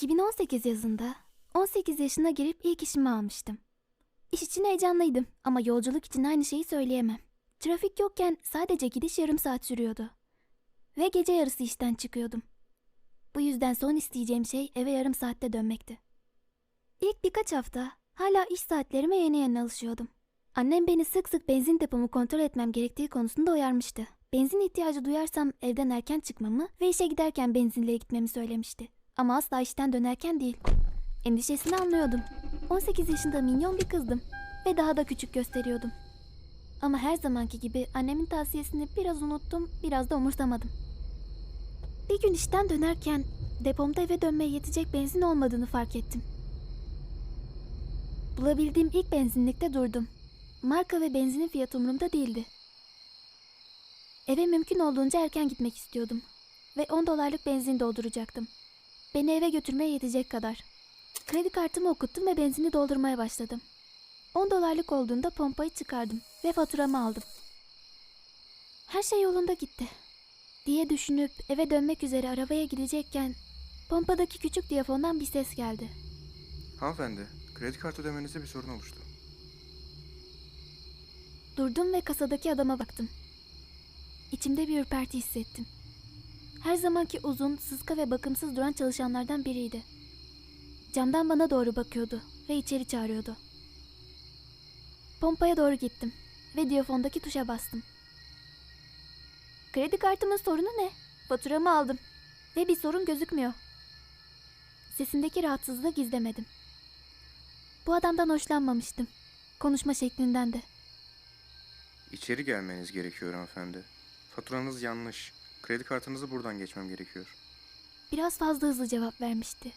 2018 yazında 18 yaşına girip ilk işimi almıştım. İş için heyecanlıydım ama yolculuk için aynı şeyi söyleyemem. Trafik yokken sadece gidiş yarım saat sürüyordu. Ve gece yarısı işten çıkıyordum. Bu yüzden son isteyeceğim şey eve yarım saatte dönmekti. İlk birkaç hafta hala iş saatlerime yeni yeni alışıyordum. Annem beni sık sık benzin depomu kontrol etmem gerektiği konusunda uyarmıştı. Benzin ihtiyacı duyarsam evden erken çıkmamı ve işe giderken benzinliğe gitmemi söylemişti. Ama asla işten dönerken değil. Endişesini anlıyordum. 18 yaşında minyon bir kızdım ve daha da küçük gösteriyordum. Ama her zamanki gibi annemin tavsiyesini biraz unuttum, biraz da umursamadım. Bir gün işten dönerken depomda eve dönmeye yetecek benzin olmadığını fark ettim. Bulabildiğim ilk benzinlikte durdum. Marka ve benzinin fiyatı umurumda değildi. Eve mümkün olduğunca erken gitmek istiyordum. Ve 10 dolarlık benzin dolduracaktım. Beni eve götürmeye yetecek kadar. Kredi kartımı okuttum ve benzini doldurmaya başladım. 10 dolarlık olduğunda pompayı çıkardım ve faturamı aldım. Her şey yolunda gitti. Diye düşünüp eve dönmek üzere arabaya gidecekken pompadaki küçük diyafondan bir ses geldi. Hanımefendi, kredi kartı ödemenizde bir sorun oluştu. Durdum ve kasadaki adama baktım. İçimde bir ürperti hissettim. Her zamanki uzun, sıska ve bakımsız duran çalışanlardan biriydi. Camdan bana doğru bakıyordu ve içeri çağırıyordu. Pompaya doğru gittim ve diyafondaki tuşa bastım. Kredi kartımın sorunu ne? Faturamı aldım ve bir sorun gözükmüyor. Sesindeki rahatsızlığı gizlemedim. Bu adamdan hoşlanmamıştım. Konuşma şeklinden de. İçeri gelmeniz gerekiyor hanımefendi. Faturanız yanlış. Kredi kartınızı buradan geçmem gerekiyor. Biraz fazla hızlı cevap vermişti.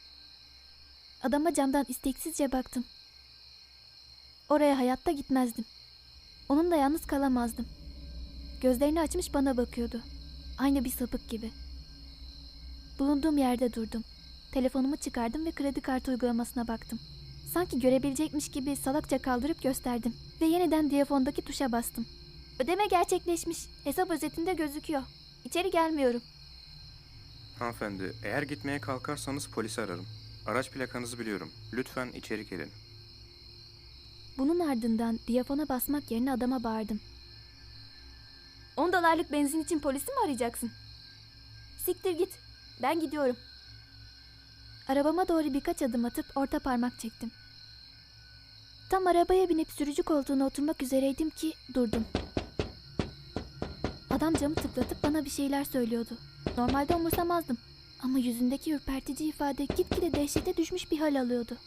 Adama camdan isteksizce baktım. Oraya hayatta gitmezdim. Onunla yalnız kalamazdım. Gözlerini açmış bana bakıyordu. Aynı bir sapık gibi. Bulunduğum yerde durdum. Telefonumu çıkardım ve kredi kartı uygulamasına baktım. Sanki görebilecekmiş gibi salakça kaldırıp gösterdim ve yeniden diyafondaki tuşa bastım. Ödeme gerçekleşmiş. Hesap özetinde gözüküyor. İçeri gelmiyorum. Hanımefendi, eğer gitmeye kalkarsanız polisi ararım. Araç plakanızı biliyorum. Lütfen içeri gelin. Bunun ardından diyafona basmak yerine adama bağırdım. 10 dolarlık benzin için polisi mi arayacaksın? Siktir git. Ben gidiyorum. Arabama doğru birkaç adım atıp orta parmak çektim. Tam arabaya binip sürücü koltuğuna oturmak üzereydim ki durdum. Adam camı tıklatıp bana bir şeyler söylüyordu. Normalde umursamazdım. Ama yüzündeki ürpertici ifade gitgide dehşete düşmüş bir hal alıyordu.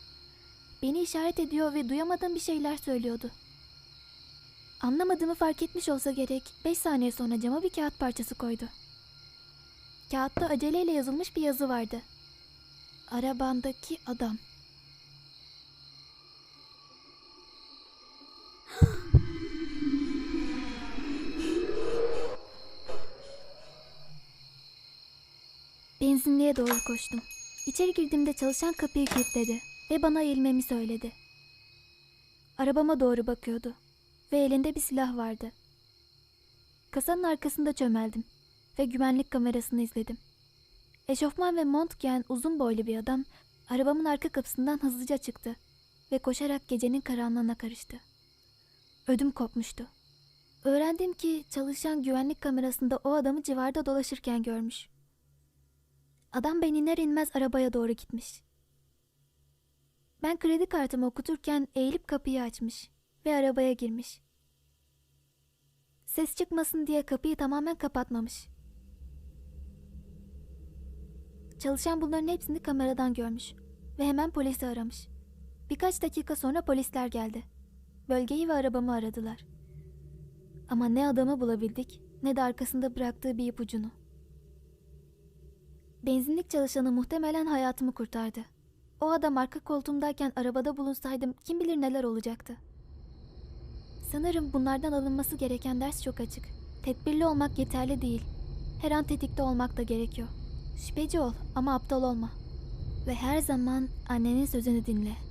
Beni işaret ediyor ve duyamadığım bir şeyler söylüyordu. Anlamadığımı fark etmiş olsa gerek 5 saniye sonra cama bir kağıt parçası koydu. Kağıtta aceleyle yazılmış bir yazı vardı. Arabandaki adam. Benzinliğe doğru koştum. İçeri girdiğimde çalışan kapıyı kilitledi ve bana eğilmemi söyledi. Arabama doğru bakıyordu ve elinde bir silah vardı. Kasanın arkasında çömeldim ve güvenlik kamerasını izledim. Eşofman ve mont giyen uzun boylu bir adam arabamın arka kapısından hızlıca çıktı ve koşarak gecenin karanlığına karıştı. Ödüm kopmuştu. Öğrendim ki çalışan güvenlik kamerasında o adamı civarda dolaşırken görmüş. Adam ben iner inmez arabaya doğru gitmiş. Ben kredi kartımı okuturken eğilip kapıyı açmış ve arabaya girmiş. Ses çıkmasın diye kapıyı tamamen kapatmamış. Çalışan bunların hepsini kameradan görmüş ve hemen polisi aramış. Birkaç dakika sonra polisler geldi. Bölgeyi ve arabamı aradılar. Ama ne adamı bulabildik ne de arkasında bıraktığı bir ipucunu. Benzinlik çalışanı muhtemelen hayatımı kurtardı. O adam arka koltuğumdayken arabada bulunsaydım kim bilir neler olacaktı. Sanırım bunlardan alınması gereken ders çok açık. Tedbirli olmak yeterli değil. Her an tetikte olmak da gerekiyor. Şüpheci ol ama aptal olma. Ve her zaman annenin sözünü dinle.